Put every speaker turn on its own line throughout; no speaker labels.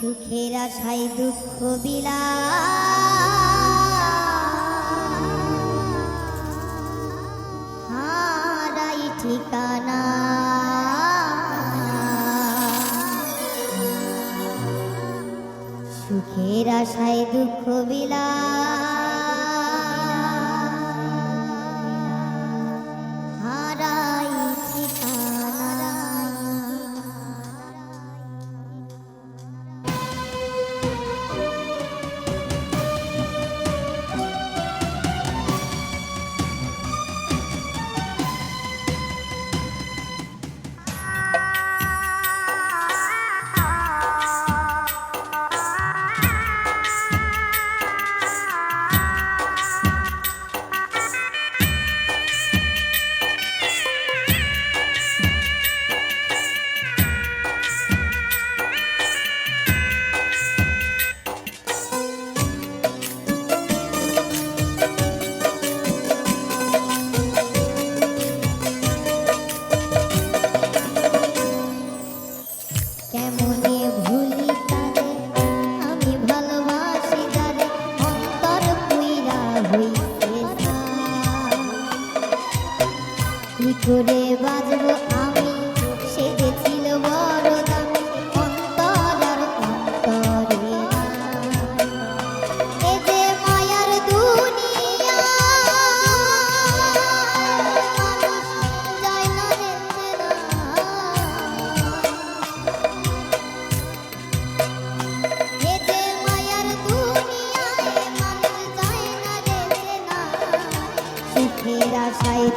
সুখের আশায় দুঃখ বিলা হারাই ঠিকানা। সুখের আশায় দুঃখ বিলা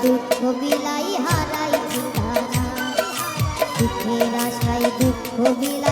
দুঃখ বিলাই হারাই দুঃখের আশায় দুঃখ বিলাই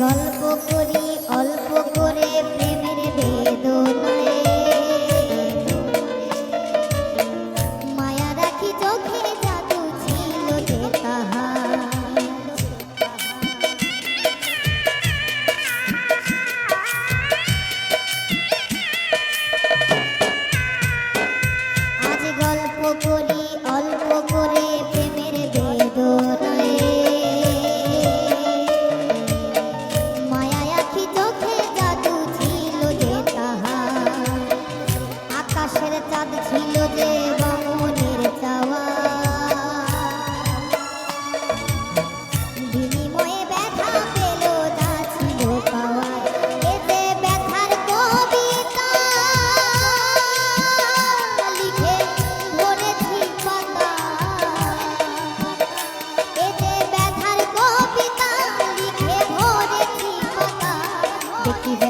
গল্প করি অল্প করে। Thank you.